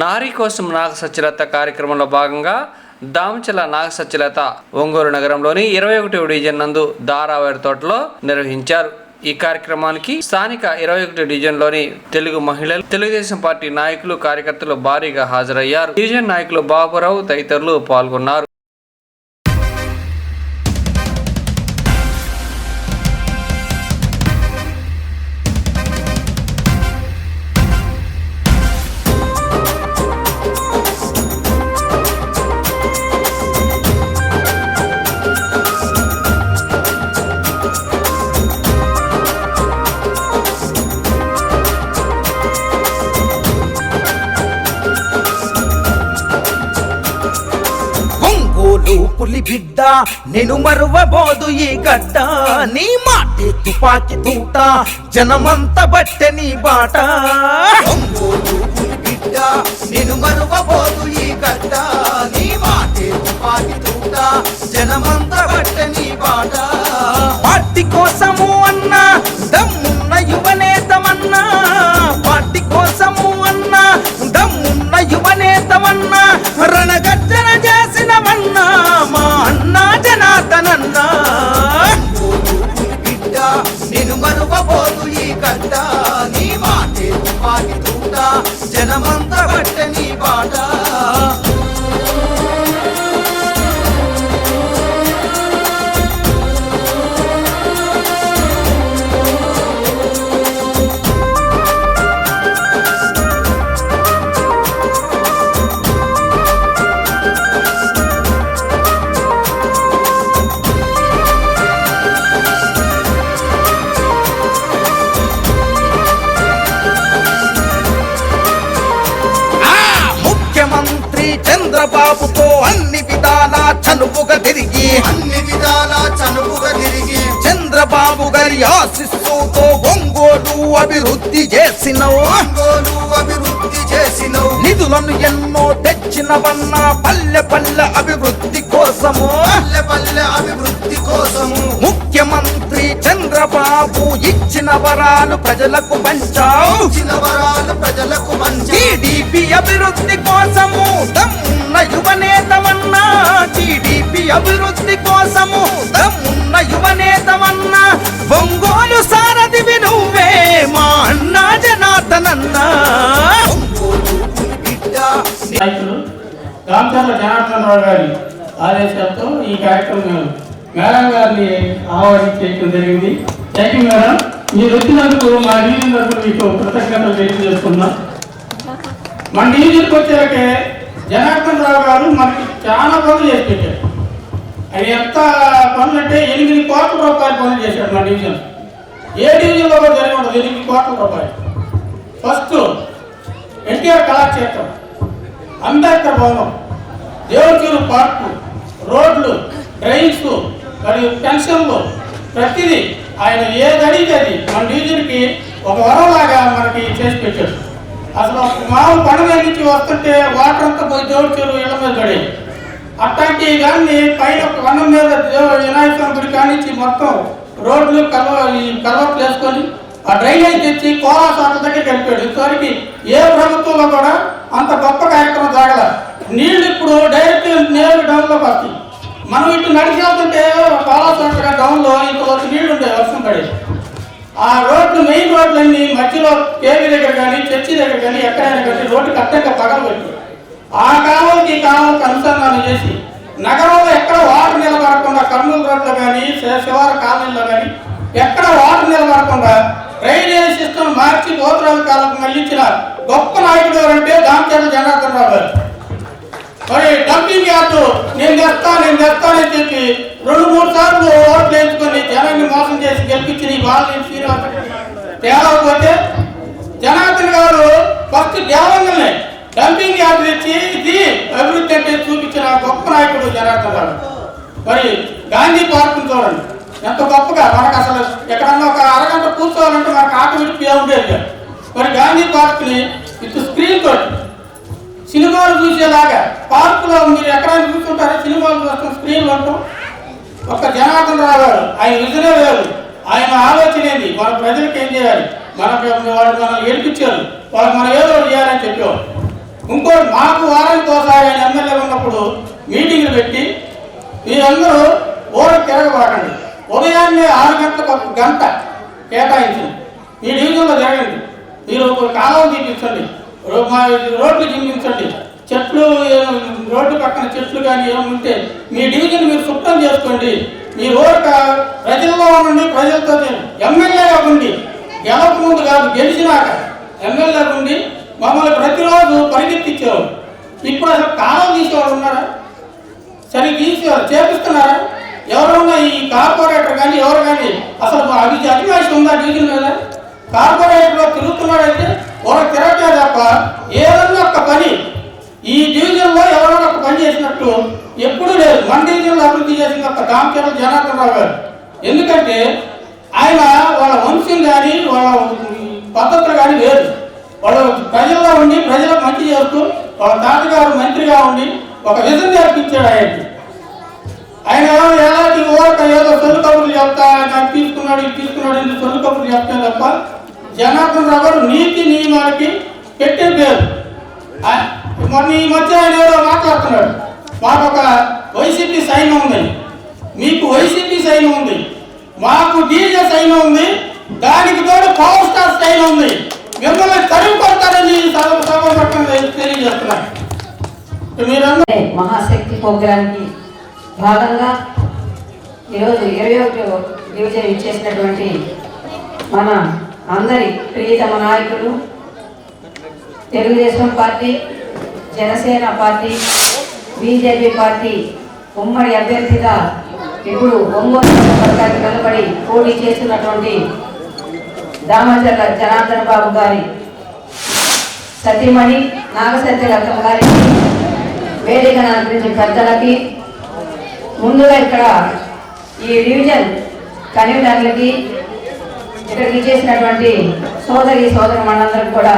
నారీ కోసం నాగ సత్యలత కార్యక్రమంలో భాగంగా దామచల నాగ సత్యలత ఒంగోలు నగరంలోని ఇరవై ఒకటి డివిజన్ నందు దారావేరు తోటలో నిర్వహించారు. ఈ కార్యక్రమానికి స్థానిక ఇరవై ఒకటి డివిజన్లోని తెలుగు మహిళలు తెలుగుదేశం పార్టీ నాయకులు కార్యకర్తలు భారీగా హాజరయ్యారు. డివిజన్ నాయకులు బాబురావు తదితరులు పాల్గొన్నారు. ఒంగోలు బిడ్డ నేను మరువబోదు ఈ గడ్డ. నీ మాటే తుపాకి తూట. జనమంత బట్టె నీ బాట. బిడ్డ నేను మరువబోదు ఈ గడ్డ. నీ మాటే తుపాకి తూట. జనమంత బట్టె నీ బాట. పార్టీ కోసము అన్నా చంద్రబాబుతో అన్ని విధాలా చనువుగా తిరిగి. అన్ని విధాల చనువుగా తిరిగి. చంద్రబాబు గారి ఆశిస్సుతో ఒంగోలు అభివృద్ధి చేసినవు. ఒంగోలు అభివృద్ధి చేసినవు. నిధులను ఎన్నో తెచ్చినవన్న పల్లె పల్లె అభివృద్ధి కోసము. పల్లె పల్లె అభివృద్ధి కోసము. చంద్రబాబు ఇచ్చిన వరాలు ప్రజలకు పంచావు. ఇచ్చిన వరాలు ప్రజలకు టీడీపీ అభివృద్ధి కోసము దమ్మున్న యువనేతమన్నా టీడీపీ అభివృద్ధి కోసము దమ్మున్న యువనేతమన్నా ఒంగోలు సారథివి నువ్వే మా అన్నా జనార్దనన్నా. జనార్దన్ రావు గారి ఆదేశాలతో ఈ కార్యక్రమం మేడం గారిని ఆహ్వానించేయడం జరిగింది. థ్యాంక్ యూ మేడం మీరు వచ్చినందుకు మా నియోజకవర్గం మీకు కృతజ్ఞతలు తెలియజేస్తున్నాం. మన నియోజకవర్గం వచ్చాకే జనార్దన్ రావు గారు మనకి చాలా పనులు చేసి పెట్టారు ఆయన ఎంత పనులు అంటే ఎనిమిది కోట్ల రూపాయల పనులు చేశాడు మా డివిజన్. ఏ డివిజన్లో కూడా జరిగి ఉండదు. ఎనిమిది కోట్ల రూపాయలు. ఫస్ట్ ఎన్టీఆర్ కళాక్షేత్రం అంబేద్కర్ భవనం దేవుడిచూరు పార్కు రోడ్లు డ్రైన్స్ మరియు పెన్షన్లు ప్రతిదీ ఆయన ఏది అడిగితే అది మన డివిజన్కి ఒక వరంలాగా మనకి చేసి పెట్టాడు. అసలు మామూలు పండుగ నుంచి వస్తుంటే వాటర్ అంతా పోయి దేవుడి చెరువు ఇళ్ళ మీద పడేది. అట్లాంటి కానీ పైన వనం మీద వినాయక స్వామి గుడి కానించి మొత్తం రోడ్లు కలవ ఈ కలవట్లు వేసుకొని ఆ డ్రైనేజ్ తెచ్చి కోలా సాట దగ్గర కలిపాడు. ఇంతవరకు ఏ ప్రభుత్వంలో కూడా అంత గొప్ప కార్యక్రమం జరగల. నీళ్ళు ఇప్పుడు డైరెక్ట్ నేరు డౌన్లోకి వస్తాయి. మనం ఇటు నడిచి వెళ్తుంటే కోలా టౌన్లో డౌన్లో ఇంతవరకు నీళ్ళు ఉంటాయి వర్షం పడేసి ఆ రోడ్లు మెయిన్ రోడ్లన్నీ మధ్యలో కేవీ దగ్గర కానీ చర్చి దగ్గర కానీ ఎక్కడైనా కానీ రోడ్డు కట్టంగా పగలబెట్టారు ఆ కాలంకి ఈ అనుసంధానం చేసి నగరంలో ఎక్కడ వాటర్ నిలబడకుండా కర్నూలు రోడ్లో కానీ శివార కాలనీలో కానీ ఎక్కడ వాటర్ నిలబడకుండా డ్రైనేజ్ సిస్టమ్ మార్చి గోత్రాల కాలం మళ్ళించిన గొప్ప నాయకుడు ఎవరంటే దామచర్ల జనార్దన్ రావు గారు. మరి డంపింగ్ యార్డు. నేను తెస్తా నేను తెస్తానని చెప్పి రెండు మూడు సార్లు ఓట్లు వేసుకొని జనాన్ని మోసం చేసి గెలిపించి నీ బాలని శ్రీనివాస తేలకపోతే జనార్దన్ గారు ఫస్ట్ దేవంగల్ని డంపింగ్ యార్డు తెచ్చి ఇది అభివృద్ధి అంటే చూపించిన గొప్ప నాయకుడు జనార్దన్ గారు. మరి గాంధీ పార్క్ చూడండి. ఎంత గొప్పగా. మనకు అసలు ఎక్కడన్నా ఒక అరగంట కూర్చోవాలంటే మనకు ఆటోమేటిక్గా ఉండేది. మరి గాంధీ పార్క్ని ఇటు స్క్రీన్ తోటి సినిమాలు చూసేలాగా. పార్కులో మీరు ఎక్కడైనా చూస్తుంటారా? సినిమాలు చూస్తాం స్క్రీన్లు ఉంటాం ఒక జనార్దన్ రావు గారు ఆయన విజనే వేరు. ఆయన ఆలోచన ఏంది? మన ప్రజలకు ఏం చేయాలి? మన వాళ్ళు మనల్ని ఏడిపించారు. వాళ్ళు మనం ఏదో చేయాలని చెప్పేవారు ఇంకోటి మాకు వారానికి ఒకసారి ఆయన ఎమ్మెల్యే ఉన్నప్పుడు మీటింగ్లు పెట్టి మీరందరూ ఓడ తిరగబాకండి ఉదయాన్నే ఆరు గంటలకు ఒక గంట కేటాయించండి. మీ డివిజన్లో జరగండి మీరు ఒక కాలం తీపించండి రోడ్లు చూపించండి చెట్లు రోడ్డు పక్కన చెట్లు కానీ ఏముంటే ఉంటే మీ డివిజన్ మీరు శుభ్రం చేసుకోండి. మీ ఓట ప్రజల్లో ఉండండి ప్రజలతో ఎమ్మెల్యేగా ఉండి. గెలక ముందు కాదు గెలిచినాక ఎమ్మెల్యే ఉండి మమ్మల్ని ప్రతిరోజు పరిగెత్తించేవారు ఇప్పుడు అసలు కాలం తీసేవారు ఉన్నారా? సరిగ్గా తీసేవారు చేపిస్తున్నారా? ఎవరున్నా ఈ కార్పొరేటర్ కానీ ఎవరు కానీ అసలు మా అవి అభిలాషం ఉందా డివిజన్ మీద? కార్పొరేట్లో తిరుగుతున్నాడైతే వాడు తిరగటే తప్ప ఏదన్నా ఒక పని ఈ డివిజన్లో ఎవరైనా ఒక పని చేసినట్టు ఎప్పుడూ లేదు. మన డివిజన్లో అభివృద్ధి చేసిన ఒక దామచర్ల జనార్దన్ రావు గారు. ఎందుకంటే ఆయన వాళ్ళ వంశం కానీ వాళ్ళ పద్ధతులు కానీ వేరు. వాళ్ళు ప్రజల్లో ఉండి ప్రజలకు మంచి చేస్తూ వాళ్ళ తాతగారు మంత్రిగా ఉండి ఒక విజన్ నేర్పించాడు ఆయనకి ఆయన ఎలాంటి ఓట ఏదో సొల్లు కబుర్లు చెప్తా ఆయన తీసుకున్నాడు ఇది తీసుకున్నాడు ఇది సొల్లు కబుర్లు చెప్తాను తప్ప జనార్దన్ రావు గారు నీతి నియమాలకి పెట్టే పేరు. మొన్న ఈ మధ్య ఆయన ఏదో మాట్లాడుతున్నాడు. మాకు ఒక వైసీపీ సైన్ ఉంది. మీకు వైసీపీ సైన్ ఉంది. మాకు డీజే సైన్ ఉంది. దానికి తోడు పవర్ స్టార్ సైన్ ఉంది. మిమ్మల్ని తరిమి కొడతారని తెలియజేస్తున్నాను మహాశక్తి ప్రోగ్రాంకి భాగంగా ఈరోజు ఇరవై ఒకటి డివిజన్ ఇచ్చేసినటువంటి మన అందరి ప్రియతమ నాయకులు Telugu Desam party Janasena party BJP party ఉమ్మడి అభ్యర్థిగా ఇప్పుడు ఒంగోలు పథకానికి కనబడి పోటీ చేస్తున్నటువంటి దామచర్ల జనార్దన్ బాబు గారి సతీమణి నాగసత్య లతమ్మ గారికి వేదికను అలంకరించిన పెద్దలకి ముందుగా ఇక్కడ ఈ డివిజన్ కన్వీనర్లకి ఇక్కడ చేసినటువంటి సోదరి సోదరు మనందరికి కూడా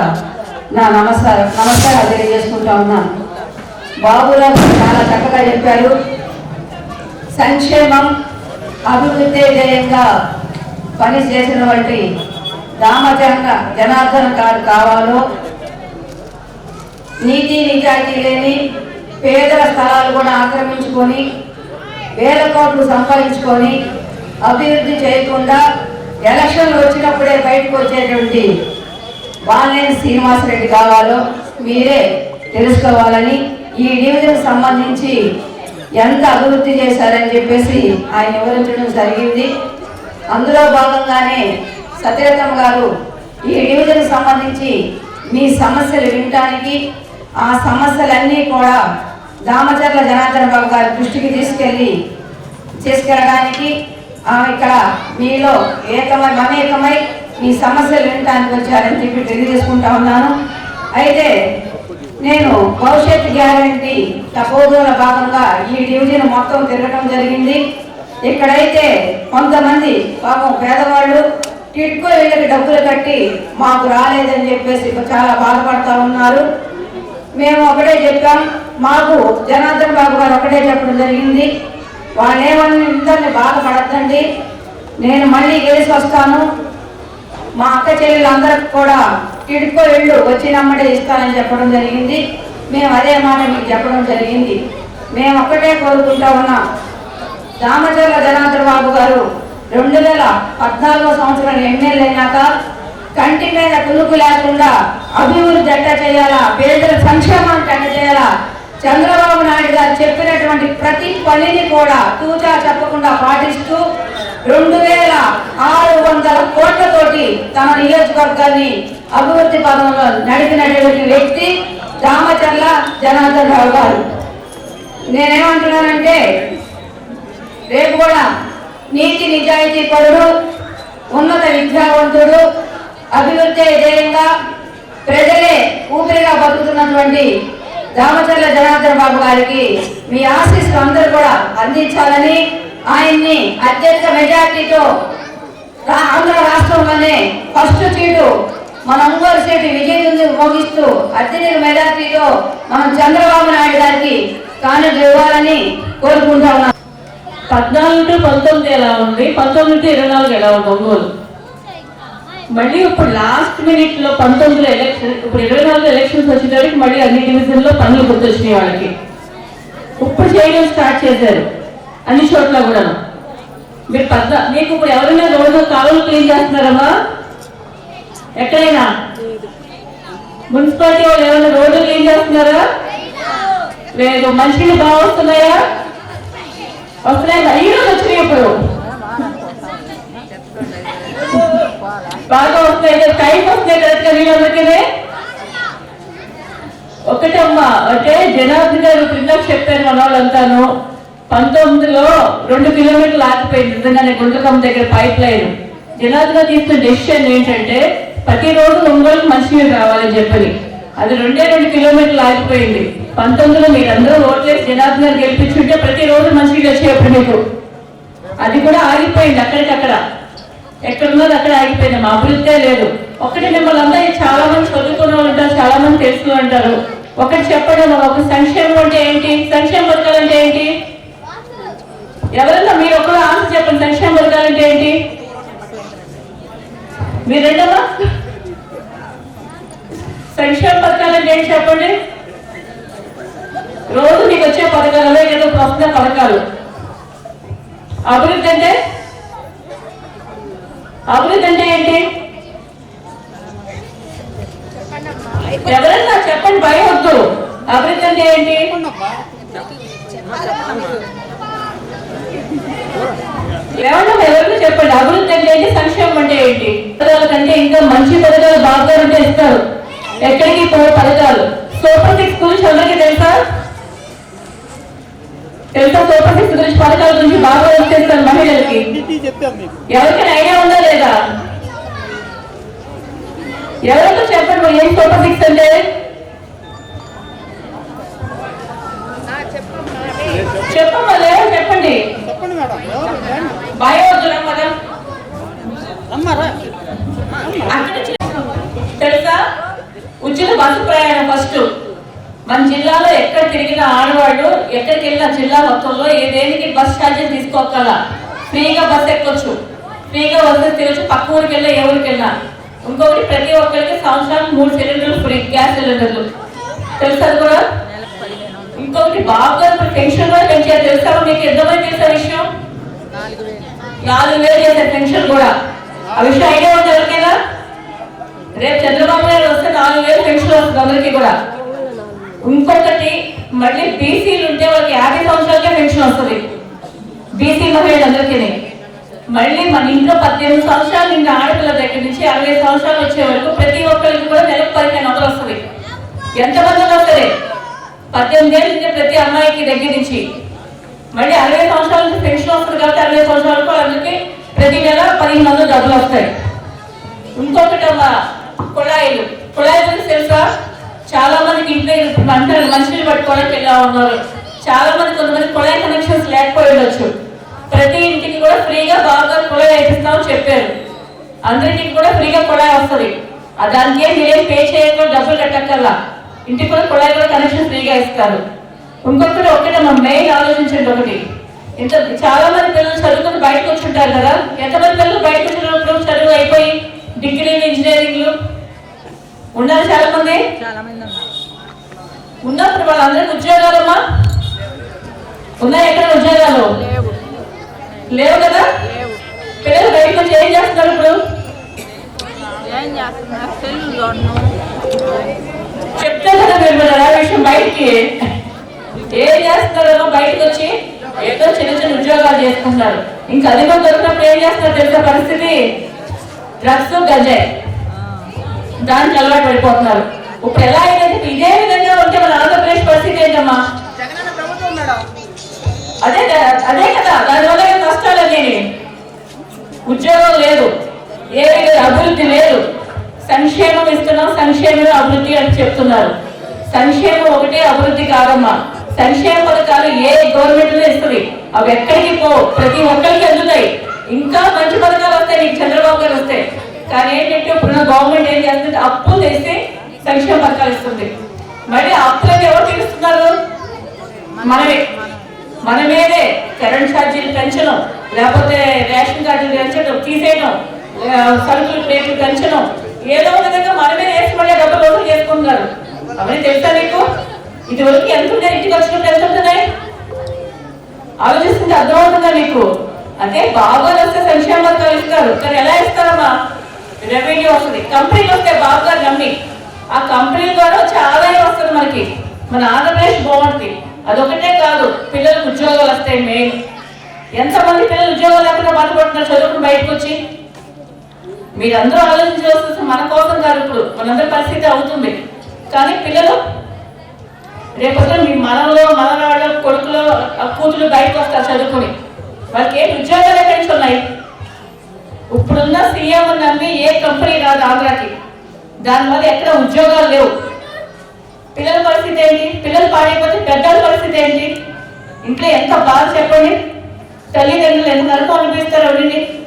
నా నమస్కారం నమస్కారాలు తెలియజేసుకుంటా ఉన్నాను బాబురావు చాలా చక్కగా చెప్పారు. సంక్షేమం అభివృద్ధి ధ్యేయంగా పని వంటి దామచరణ జనార్దన గారు కావాలో నీతి నిజాయితీ లేని పేదల స్థలాలు కూడా ఆక్రమించుకొని వేల కోట్లు సంపాదించుకొని అభివృద్ధి చేయకుండా ఎలక్షన్లు వచ్చినప్పుడే బయటకు వచ్చేటువంటి బాలినేని శ్రీనివాసరెడ్డి కావాలో మీరే తెలుసుకోవాలని ఈ డివిజన్ సంబంధించి ఎంత అభివృద్ధి చేశారని చెప్పేసి ఆయన వివరించడం జరిగింది. అందులో భాగంగానే సత్యరథం గారు ఈ డివిజన్ సంబంధించి మీ సమస్యలు వినటానికి ఆ సమస్యలన్నీ కూడా దామచర్ల జనార్దన బాబు గారి దృష్టికి తీసుకెళ్ళి తీసుకెళ్ళడానికి ఇక్కడ మీలో ఏకమై మమేకమై మీ సమస్యలు వినటానికి వచ్చారని చెప్పి తెలియజేసుకుంటా ఉన్నాను. అయితే నేను భవిష్యత్ గ్యారంటీ తపోదూల భాగంగా ఈ డివిజన్ మొత్తం తిరగటం జరిగింది. ఇక్కడైతే కొంతమంది పాపం పేదవాళ్ళు టిట్కో వీళ్ళకి డబ్బులు కట్టి మాకు రాలేదని చెప్పేసి చాలా బాధపడతా ఉన్నారు. మేము ఒకటే చెప్పాం మాకు జనార్దన్ బాబు గారు ఒకటే చెప్పడం జరిగింది. వాళ్ళు ఏమని ఇద్దరిని బాధపడద్దండి. నేను మళ్ళీ గెలిచి వస్తాను మా అక్క చెల్లెళ్ళందరికి కూడా ఇడుకో ఇళ్ళు వచ్చినమ్మడే ఇస్తానని చెప్పడం జరిగింది. మేము అదే మాట మీకు చెప్పడం జరిగింది. మేము ఒక్కటే కోరుకుంటా ఉన్నాం దామచర్ల జనార్దన్ బాబు గారు రెండు వేల పద్నాలుగో సంవత్సరం ఎమ్మెల్యే అయినాక కంటి మీద కునుకు లేకుండా అభివృద్ధి ఎట్ట చేయాలా పేదల సంక్షేమానికి ఎట్ట చేయాలా చంద్రబాబు నాయుడు గారు చెప్పినటువంటి ప్రతి పనిని కూడా తూచా చెప్పకుండా పాటిస్తూ రెండు వేల ఆరు వందల కోట్లతోటి తన నియోజకవర్గాన్ని అభివృద్ధి పదంలో నడిపినటువంటి వ్యక్తి రామచర్ల జనార్దన్ రావు గారు. నేనేమంటున్నానంటే రేపు కూడా నీతి నిజాయితీ పరుడు ఉన్నత విద్యావంతుడు అభివృద్ధి ధ్యేయంగా ప్రజలే ఊపిరిగా బతుకుతున్నటువంటి దామచర్ల జనార్దన్ బాబు గారికి మీ ఆశీస్సులు అందరూ కూడా అందించాలని ఆయన్ని అత్యధిక మెజార్టీతో ఆంధ్ర రాష్ట్రంలోనే ఫస్ట్ సీటు మన ఒంగోలు సీటు విజయం మోగిస్తూ అత్యధిక మెజార్టీతో మనం చంద్రబాబు నాయుడు గారికి కానుక ఇవ్వాలని కోరుకుంటా ఉన్నాం. పద్నాలుగు టు పంతొమ్మిది ఎలా ఉంది? పంతొమ్మిది టు ఇరవై నాలుగు ఎలా ఉంది ఒంగోలు? మళ్ళీ ఇప్పుడు లాస్ట్ మినిట్లో పంతొమ్మిదిలో ఎలక్షన్ ఇప్పుడు ఇరవై నాలుగు ఎలక్షన్స్ వచ్చేటప్పటికి మళ్ళీ అన్ని డివిజన్లో పనులు గుర్తొచ్చినాయి వాళ్ళకి. ఇప్పుడు చేయడం స్టార్ట్ చేశారు. అన్ని చోట్ల కూడా మీరు పెద్ద మీకు ఇప్పుడు ఎవరైనా రోడ్డు కాలువలు క్లీన్ చేస్తున్నారమ్మా? ఎక్కడైనా? మున్సిపాలిటీ వాళ్ళు ఏమైనా రోడ్డు క్లీన్ చేస్తున్నారా? లేదు. మంచినీళ్ళు బాగా వస్తున్నాయా? వస్తున్నాయి. అయ్యి రోజు వచ్చినాయి ఇప్పుడు. బాగా వస్తున్నాయి టైం వస్తున్నాయి కరెక్ట్గా వీళ్ళందరికీ ఒకటమ్మా అంటే జనార్దన్ గారు పిల్లలకు చెప్పారు మన వాళ్ళంతాను పంతొమ్మిదిలో రెండు కిలోమీటర్లు ఆగిపోయింది నిజంగానే గుంటకమ్మ దగ్గర పైప్ లైన్ జనార్దన్ గారు తీసుకున్న డెసిషన్ ఏంటంటే ప్రతిరోజు ఒంగోలు మంచినీళ్ళు రావాలని చెప్పని. అది రెండే రెండు కిలోమీటర్లు ఆగిపోయింది. పంతొమ్మిదిలో మీరందరూ ఓట్లేసి జనార్దన్ గారు గెలిపించుంటే ప్రతిరోజు మంచినీళ్ళు వచ్చేప్పుడు మీకు. అది కూడా ఆగిపోయింది అక్కడికక్కడ. ఎక్కడున్నది అక్కడ ఆగిపోయినాం అభివృద్ధి అభివృద్ధే లేదు. ఒకటి మిమ్మల్ని అందరూ చాలా మంది చదువుకున్న ఉంటారు చాలా మంది తెలుసు అంటారు ఒకటి చెప్పడం ఒక సంక్షేమం అంటే ఏంటి? సంక్షేమ పథకాలు అంటే ఏంటి? ఎవరన్నా మీరు ఒకరు ఆన్సర్ చెప్పండి. సంక్షేమ పథకాలు అంటే ఏంటి? మీరు రెండమ్మా సంక్షేమ పథకాలు అంటే ఏంటి చెప్పండి? రోజు నీకు వచ్చే పథకాలలో ఏదో వస్తున్న పథకాలు. అభివృద్ధి అంటే అభివృద్ధి అంటే ఏంటి? ఎవరన్నా చెప్పండి భయం వద్దు. అభివృద్ధి అంటే ఏంటి? ఏమన్నా ఎవరైనా చెప్పండి అభివృద్ధి అంటే ఏంటి? సంక్షేమం అంటే ఏంటి? పథకాల కంటే ఇంకా మంచి పథకాలు బాగా ఉంటే ఇస్తారు. ఎక్కడికి పో పథకాలు సూపర్ సిక్స్ గురించి అందరికీ తెలుసా? తెలుసా? సూపర్ సిక్స్ గురించి పథకాల గురించి బాగా వచ్చేస్తారు మహిళలకి. ఎవరికైనా ఐడియా ఉందా లేదా? ఎవరితో చెప్పండి ఏం సూపర్ సిక్స్ అంటే చెప్పమ్మా. లేదా చెప్పండి. భయం వద్దు కదా తెలుసా? ఉచిత బస్సు ప్రయాణం ఫస్ట్. మన జిల్లాలో ఎక్కడ తిరిగిన ఆడవాళ్ళు ఎక్కడికి వెళ్ళిన జిల్లా మొత్తంలో ఏ దేనికి బస్ ఛార్జెస్ తీసుకోగల ఫ్రీగా బస్ ఎక్కొచ్చు. ఫ్రీగా వస్తే తిరగచ్చు. పక్క ఊరికి వెళ్ళా ఏ ఊరికి వెళ్ళినా ఇంకొకటి ప్రతి ఒక్కరికి సంవత్సరానికి మూడు సిలిండర్లు ఫ్రీ గ్యాస్ సిలిండర్లు. తెలుసా కూడా? ఇంకొకటి బాగా ఇప్పుడు పెన్షన్ కూడా పెంచారు తెలుసా మీకు ఎంతమంది తెలుసా విషయం? నాలుగు వేలు చేశారు పెన్షన్ కూడా. ఆ విషయం ఐడియా ఉంది ఎవరికైనా? రేపు చంద్రబాబు నాయుడు వస్తే నాలుగు వేలు పెన్షన్ వస్తుంది అందరికీ కూడా. ఇంకొకటి మళ్ళీ బీసీలు ఉంటే వాళ్ళకి యాభై సంవత్సరాలకే పెన్షన్ వస్తుంది. బీసీ మహిళలందరికీ. మళ్ళీ మన ఇంట్లో పద్దెనిమిది సంవత్సరాలు నిన్న ఆడపిల్ల దగ్గర నుంచి అరవై సంవత్సరాలు వచ్చే వరకు ప్రతి ఒక్కరికి కూడా నెలకు పదిహేను వందలు వస్తుంది. ఎంతమంది వస్తుంది? పద్దెనిమిది ఏళ్ళు ఉంటే ప్రతి అమ్మాయికి దగ్గర నుంచి. మళ్ళీ అరవై సంవత్సరాల నుంచి పెన్షన్ వస్తుంది కాబట్టి అరవై సంవత్సరాలకు వాళ్ళందరికీ ప్రతి నెల పదిహేను వందలు డబ్బులు వస్తాయి. ఇంకొకటి అమ్మ కుళాయిలు కుళాయిలు తెలుసా? చాలా మందికి ఇంట్లో అంటారు మంచినీళ్ళు పట్టుకోవడానికి వెళ్ళా ఉన్నారు. చాలా మంది కొంతమంది కుళాయి కనెక్షన్స్ లేకపోయి ఉండొచ్చు. ప్రతి ఇంటికి కూడా ఫ్రీగా బాగా కుళాయి వేపిస్తామని చెప్పారు. అందరింటికి కూడా ఫ్రీగా కుళాయి వస్తుంది. దానికి ఏం మీరేం పే చేయకుండా డబ్బులు కట్టక్కర్లా. ఇంటికి కూడా కుళాయి కూడా కనెక్షన్ ఫ్రీగా ఇస్తారు. ఇంకొకటి ఒకటి మా మెయిన్ ఆలోచించండి ఒకటి. ఇంత చాలా మంది పిల్లలు చదువుకుని బయటకు వచ్చుంటారు కదా. ఎంతమంది పిల్లలు బయటకు వచ్చినప్పుడు చదువు అయిపోయి డిగ్రీలు ఇంజనీరింగ్లు ఉన్నారు చాలా మంది ఉన్నప్పుడు వాళ్ళందరికీ ఉద్యోగాలమ్మా? ఉన్నాయి ఎక్కడ ఉద్యోగాలు? లేవు కదా? పిల్లలు బయటకు వచ్చి ఏం చేస్తున్నారు ఇప్పుడు? చెప్తే కదా మీరు మరి ఆ విషయం బయటికి. ఏం చేస్తున్నారో బయటకు వచ్చి? ఏదో చిన్న చిన్న ఉద్యోగాలు చేసుకుంటున్నారు ఇంకా అది కూడా దొరికినప్పుడు ఏం చేస్తున్నారు తెలిసే పరిస్థితి? డ్రగ్స్ గంజాయి. దానికి అలవాటు పడిపోతున్నారు. ఇప్పుడు ఎలా అయితే ఇదే విధంగా ఉంటే మన ఆంధ్రప్రదేశ్ పరిస్థితి ఏంటమ్మా? అదే అదే కదా. దానివల్ల ఏం కష్టాలు అనేవి? ఉద్యోగం లేదు. లేదు అభివృద్ధి లేదు. సంక్షేమం ఇస్తున్నాం సంక్షేమం అభివృద్ధి అని చెప్తున్నారు. సంక్షేమం ఒకటే అభివృద్ధి కాదమ్మా. సంక్షేమ పథకాలు ఏ గవర్నమెంట్ ఇస్తుంది? అవి ఎక్కడికి పో ప్రతి ఒక్కరికి అందుతాయి. ఇంకా మంచి పథకాలు వస్తాయి నీకు చంద్రబాబు గారు వస్తాయి. కానీ ఏంటంటే ఇప్పుడున్న గవర్నమెంట్ ఏం చేస్తుంది? అప్పు తెస్తే సంక్షేమ పథకాలు ఇస్తుంది. మళ్ళీ అప్పులని ఎవరు తీరుస్తున్నారు? మనమే. మన మీదే కరెంట్ ఛార్జీలు పెంచడం లేకపోతే రేషన్ కార్డులు పెంచడం తీసేయడం సరుకులు రేట్లు పెంచడం. ఏదో ఒక విధంగా మన మీద వేసి మళ్ళీ డబ్బులు రోజులు చేసుకుంటున్నారు. అవన్నీ తెలుసా నీకు? ఇది వరకు ఎంత ఉన్నాయి ఇంటికి వచ్చినప్పుడు ఎంత ఉంటున్నాయి అర్థం అర్థమవుతుందా నీకు? అంటే బాగా వస్తే సంక్షేమ పథకాలు ఇస్తారు. కానీ ఎలా ఇస్తారమ్మా? రెవెన్యూ వస్తుంది. కంపెనీలు వస్తే బాగా నమ్మి. ఆ కంపెనీ ద్వారా వచ్చే ఆదాయం వస్తుంది మనకి? మన ఆంధ్రప్రదేశ్ బాగుంటుంది అదొకటే కాదు పిల్లలకు ఉద్యోగాలు వస్తాయి మెయిన్ ఎంతమంది పిల్లలు ఉద్యోగాలు లేకుండా బాధపడుతున్నారు చదువుకుని బయటకు వచ్చి? మీరందరూ ఆలోచించవలసిన మన కోసం కాదు ఇప్పుడు. మనందరి పరిస్థితి అవుతుంది. కానీ పిల్లలు రేపొద్దున మీ మనలో మనవాళ్ళు కొడుకులో ఆ కూతురు బయటకు వస్తారు చదువుకుని. వాళ్ళకి ఏ ఉద్యోగాలు ఎక్కడి నుంచి ఉన్నాయి? ఇప్పుడున్న సీఎం నమ్మి ఏ కంపెనీ రాదు ఆంధ్రాకి. దానివల్ల ఎక్కడ ఉద్యోగాలు లేవు. పిల్లల పరిస్థితి ఏంటి? పిల్లలు పాడైపోతే పెద్దల పరిస్థితి ఏంటి? ఇంట్లో ఎంత బాధ చెప్పండి. తల్లిదండ్రులు ఎంత నరకం అనిపిస్తారు అవండి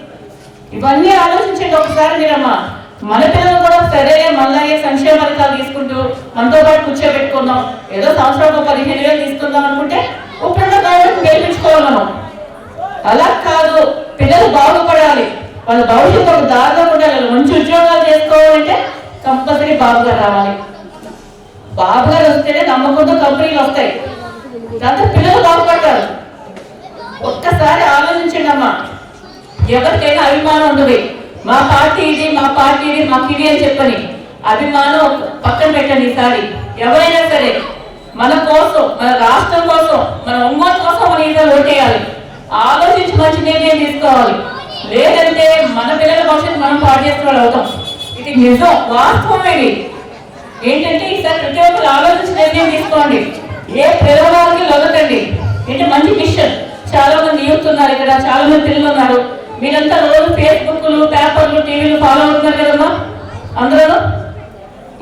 ఇవన్నీ ఆలోచించండి ఒకసారి మీరమ్మా. మన పిల్లలు కూడా సరే మళ్ళీ సంక్షేమ పథకాలు తీసుకుంటూ మనతో పాటు కూర్చోబెట్టుకుందాం. ఏదో సంవత్సరం పదిహేను వేలు తీసుకుందాం అనుకుంటే ఇప్పుడున్న గవర్నమెంట్ గెలిపించుకోవాలి మనం. అలా కాదు. పిల్లలు బాగుపడాలి. వాళ్ళ భవిష్యత్తు ఒక దారిలో ఉండాలి. మంచి ఉద్యోగాలు చేసుకోవాలంటే కంపల్సరీ బాబు గారు రావాలి. బాబు గారు వస్తేనే నమ్మకంతో కంపెనీలు వస్తాయి. దాంతో పిల్లలు బాగుపడతారు. ఒక్కసారి ఆలోచించండి అమ్మా. ఎవరికైనా అభిమానం ఉండదు మా పార్టీ ఇది మా పార్టీ ఇది మాకు ఇది అని చెప్పని అభిమానం పక్కన పెట్టండి ఈసారి. ఎవరైనా సరే మన కోసం మన రాష్ట్రం కోసం మన ఉమ్మడి కోసం మన ఈసారి ఓటేయాలి. ఆలోచించి మంచి నిర్ణయం తీసుకోవాలి. లేదంటే మన పిల్లల భవిష్యత్తు మనం పాడు అవుతాం. ఇది నిజం. వాస్తవం ఇది ఏంటంటే ఈసారి ప్రతి ఒక్కరు ఆలోచించి నిర్ణయం తీసుకోండి. ఏ పిల్లవారికి లొగకండి. ఏంటి? మంచి మిషన్. చాలా మంది యూత్ ఉన్నారు ఇక్కడ. చాలా మంది పిల్లలు ఉన్నారు. మీరంతా రోజు ఫేస్బుక్లు పేపర్లు టీవీలు ఫాలో అవుతున్నారు కదమ్మా. అందరూ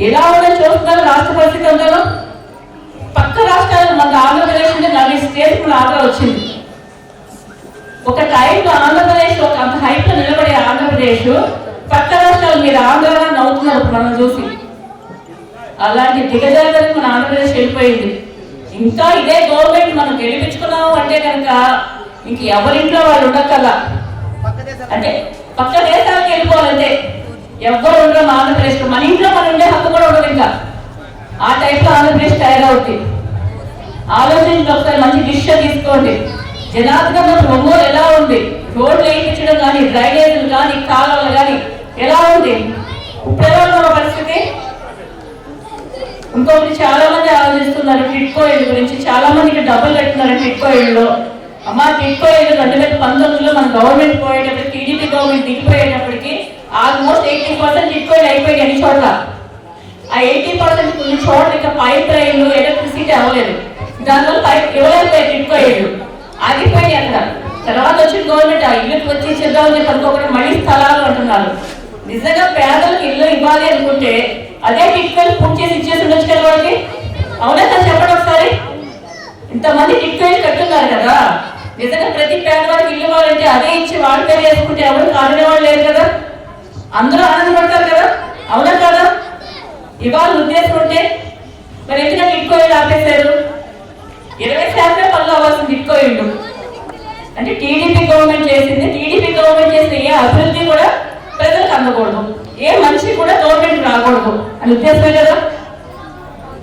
ఎలా ఉందని చూస్తున్నారు రాష్ట్ర పరిస్థితి అందరూ? పక్క రాష్ట్రాలు మన ఆంధ్రప్రదేశ్ అంటే నలభై స్టేట్ మన ఆంధ్ర వచ్చింది. ఒక టైంలో ఆంధ్రప్రదేశ్ ఒక అంత హైట్లో నిలబడే ఆంధ్రప్రదేశ్ పక్క రాష్ట్రాలు మీరు ఆంధ్ర నవ్వుతున్నారు మనం చూసి. అలాంటి దిగజారికి మన ఆంధ్రప్రదేశ్ వెళ్ళిపోయింది. ఇంకా ఇదే గవర్నమెంట్ మనం గెలిపించుకున్నాము అంటే కనుక ఇంక ఎవరింట్లో వాళ్ళు ఉండక్కల అంటే పక్క దేశాలకు వెళ్ళిపోవాలంటే ఎవ్వరు ఉండరు మన ఆంధ్రప్రదేశ్లో. మన ఇంట్లో మనం ఉండే హక్కు కూడా ఉండదు ఇంకా. ఆ టైప్లో ఆంధ్రప్రదేశ్ తయారవుతుంది ఆలోచించి ఒకసారి మంచి డిసిషన్ తీసుకోండి. జనార్దన్ ఒంగోలు ఎలా ఉంది? రోడ్లు వేయించడం కానీ డ్రైనేజీలు కానీ కాలువలు కానీ ఎలా ఉంది ఇప్పుడు ఎలా ఉన్న పరిస్థితి ఇంకొకటి చాలా మంది ఆలోచిస్తున్నారు టిట్కో ఇల్లు గురించి. చాలా మందికి డబ్బులు కట్టున్నారు టిట్కో ఇల్లు అమ్మ టిట్కో ఇల్లు రెండు వేల పంతొమ్మిదిలో మన గవర్నమెంట్ పోయేటప్పుడు టీడీపీ గవర్నమెంట్ దిగిపోయేటప్పటికి ఆల్మోస్ట్ ఎయిటీ పర్సెంట్ టిట్కో ఇల్లు అయిపోయాయి అన్ని చోట్ల. ఆ ఎయిటీ పర్సెంట్ కొన్ని చోట్ల ఇంకా పైప్ లైన్లు ఎలక్ట్రిసిటీ అవ్వలేదు. దానివల్ల పైప్ ఇవ్వలేకపోయాయి టిట్కో ఇల్లు ఆగిపోయినాయి అక్కడ తర్వాత వచ్చిన గవర్నమెంట్ ఆ ఇల్లుకి వచ్చి చేద్దామని చెప్పి అనుకోకుండా మళ్ళీ స్థలాలు అంటున్నారు. నిజంగా పేదలకు ఇల్లు ఇవ్వాలి అనుకుంటే అదే టిట్కోలు పూర్తి చేసి ఇచ్చేసి ఉండొచ్చు కదా వాళ్ళకి? అవునా సార్? చెప్పండి ఒకసారి. ఇంతమంది టిట్కోలు కట్టున్నారు కదా. నిజంగా ప్రతి పేదవాడికి ఇల్లు వాళ్ళంటే అదే ఇచ్చి వాళ్ళ పేరు వేసుకుంటే ఎవరు కాదనే వాళ్ళు లేరు కదా. అందరూ ఆనందపడతారు కదా. అవునా కదా? ఇవాళ ఉద్దేశం ఉంటే మరి ఎందుకంటే టిట్కో ఆపేశారు? ఇరవై శాతమే పనులు అవ్వాల్సింది టిట్కో అంటే టీడీపీ గవర్నమెంట్ చేసింది. టీడీపీ గవర్నమెంట్ చేసిన ఏ అభివృద్ధి కూడా ప్రజలకు అందకూడదు. ఏ మనిషి కూడా గవర్నమెంట్ రాకూడదు. అని ఉద్దేశమే కదా?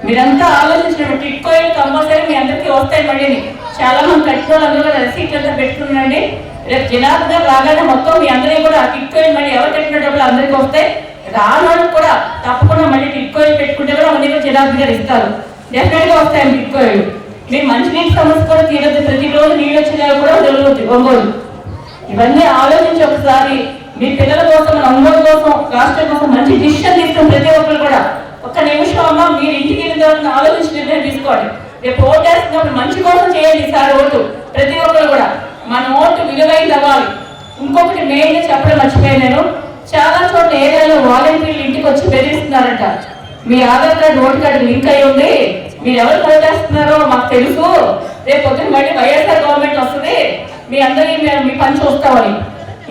మీరంతా ఆలోచించిన టిట్కోయిల్ కంపల్సరీ మీ అందరికీ వస్తాయి మళ్ళీ. చాలా మంది కట్టుకోవాలి అందులో కూడా రసీట్లు అంతా పెట్టుకున్నాండి రేపు జనార్దన్ రాగానే మొత్తం మీ అందరికీ కూడా టిట్కోయిల్ మళ్ళీ ఎవరు కట్టిన డబ్బులు అందరికీ వస్తాయి. రానోళ్ళకి కూడా తప్పకుండా మళ్ళీ టిట్కోయిల్ పెట్టుకుంటే కూడా అవన్నీ కూడా జనార్దన్ గారు ఇస్తారు. డెఫినెట్గా వస్తాయి టిట్కోయిల్ మీ మంచినీటి సమస్య కూడా తీరదు. ప్రతిరోజు నీళ్ళు వచ్చినా కూడా జరుగుతుంది ఒంగోలు. ఇవన్నీ ఆలోచించి ఒకసారి మీ పిల్లల కోసం మన కోసం రాష్ట్రం కోసం మంచి డిసిషన్ తీసుకుని ప్రతి ఒక్కరు కూడా ఒక్క నిమిషం అమ్మ మీరు ఇంటికి వెళ్ళిన తర్వాత ఆలోచించి నిర్ణయం తీసుకోండి. రేపు ఓటు వేస్తున్నప్పుడు మంచి కోసం చేయండి సార్ ఓటు. ప్రతి ఒక్కరు కూడా మన ఓటు విలువైంది అవ్వాలి. ఇంకొకటి మెయిన్ చెప్పడం మర్చిపోయాను నేను. చాలా చోట్ల ఏరియాలో వాలంటీర్లు ఇంటికి వచ్చి బెదిరిస్తున్నారంట. మీ Aadhaar card vote card link అయి ఉంది. మీరు ఎవరు ఓటేస్తున్నారో మాకు తెలుసు. రేపు పొద్దున మళ్ళీ వైఎస్ఆర్ గవర్నమెంట్ వస్తుంది. మీ అందరికీ మేము మీ పని చూస్తామని.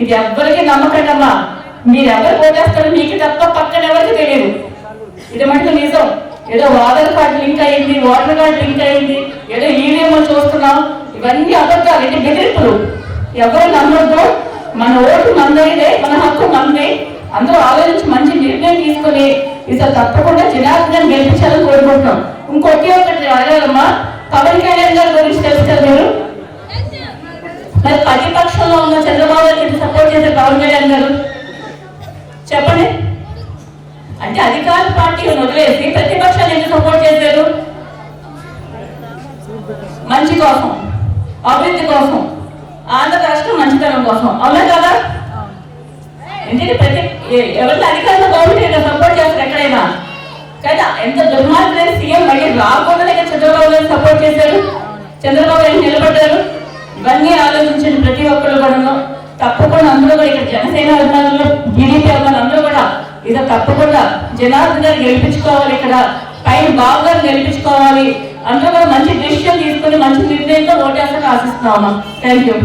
ఇది ఎవ్వరికి నమ్మకండి అమ్మా మీరు ఎవరు మీకు తప్ప పక్కన ఎవరికి తెలియదు. ఇది మటుకు నిజం. ఏదో ఆధార్ కార్డు లింక్ అయింది ఓటర్ కార్డు లింక్ అయింది ఏదో ఈవీఎం చూస్తున్నాం. ఇవన్నీ అబద్ధాలు ఇది బెదిరింపులు. ఎవరు నమ్మొద్దు. మన ఓటు మందైదే మన హక్కు మందే. అందరూ ఆలోచించి మంచి నిర్ణయం తీసుకొని ఈసారి తప్పకుండా జనార్దన్ గెలిపించాలని కోరుకుంటున్నాం. ఇంకొకే ఒకటి అడగాలమ్మా పవన్ కళ్యాణ్ గారి గురించి తెలుస్తారు మీరు? మరి ప్రతిపక్షంలో ఉన్న చంద్రబాబు గారికి సపోర్ట్ చేసే పవన్ కళ్యాణ్ గారు? చెప్పండి. అంటే అధికార పార్టీని వదిలేసి ప్రతిపక్షాలు ఎందుకు సపోర్ట్ చేశారు? మంచి కోసం అభివృద్ధి కోసం ఆంధ్ర రాష్ట్రం మంచితనం కోసం. అవునా కదా? ఎందుకంటే ప్రతి ఎవరి అధికారులు గవర్నమెంట్ సపోర్ట్ చేస్తారు ఎక్కడైనా? కదా ఎంత దుర్మార్గమైన సీఎం మళ్ళీ రాకుండా చంద్రబాబు గారు సపోర్ట్ చేశారు? చంద్రబాబు గారు నిలబడ్డారు? ఇవన్నీ ఆలోచించండి ప్రతి ఒక్కరు కూడా తప్పకుండా అందరూ కూడా ఇక్కడ జనసేన అభిమానులు టీడీపీ అభిమానులు అందరూ కూడా ఇది తప్పకుండా జనార్దన్ గారు గెలిపించుకోవాలి ఇక్కడ. పైన బాబు గారు గెలిపించుకోవాలి. అందరూ కూడా మంచి డిసిషన్ తీసుకొని మంచి నిర్ణయంతో ఓటేస్తాక ఆశిస్తున్నాం థ్యాంక్ యూ